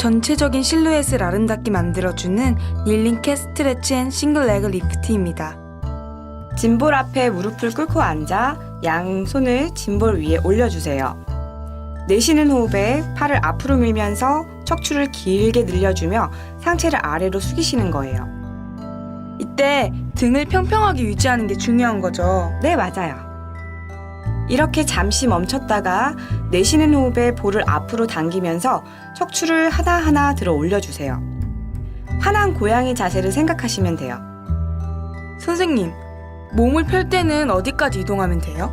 전체적인 실루엣을 아름답게 만들어주는 닐링 캣 스트레치 앤 싱글 레그 리프트입니다. 짐볼 앞에 무릎을 꿇고 앉아 양 손을 짐볼 위에 올려주세요. 내쉬는 호흡에 팔을 앞으로 밀면서 척추를 길게 늘려주며 상체를 아래로 숙이시는 거예요. 이때 등을 평평하게 유지하는 게 중요한 거죠. 네, 맞아요. 이렇게 잠시 멈췄다가 내쉬는 호흡에 볼을 앞으로 당기면서 척추를 하나하나 들어 올려주세요. 화난 고양이 자세를 생각하시면 돼요. 선생님, 몸을 펼 때는 어디까지 이동하면 돼요?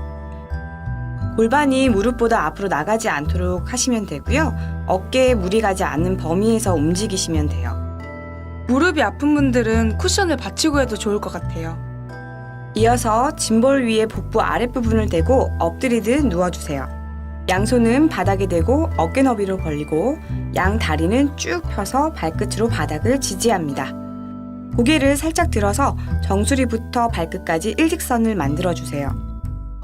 골반이 무릎보다 앞으로 나가지 않도록 하시면 되고요. 어깨에 무리 가지 않는 범위에서 움직이시면 돼요. 무릎이 아픈 분들은 쿠션을 받치고 해도 좋을 것 같아요. 이어서 짐볼 위에 복부 아랫부분을 대고 엎드리듯 누워주세요. 양손은 바닥에 대고 어깨 너비로 벌리고 양 다리는 쭉 펴서 발끝으로 바닥을 지지합니다. 고개를 살짝 들어서 정수리부터 발끝까지 일직선을 만들어주세요.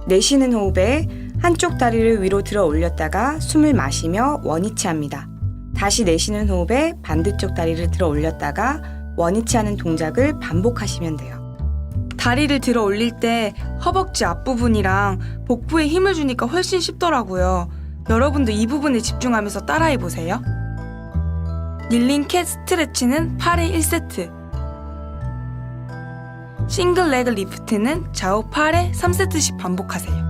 내쉬는 호흡에 한쪽 다리를 위로 들어 올렸다가 숨을 마시며 원위치 합니다. 다시 내쉬는 호흡에 반대쪽 다리를 들어 올렸다가 원위치 하는 동작을 반복하시면 돼요. 다리를 들어 올릴 때 허벅지 앞부분이랑 복부에 힘을 주니까 훨씬 쉽더라고요. 여러분도 이 부분에 집중하면서 따라해 보세요. 닐링 캣 스트레치는 8회 1세트. 싱글 레그 리프트는 좌우 8회 3세트씩 반복하세요.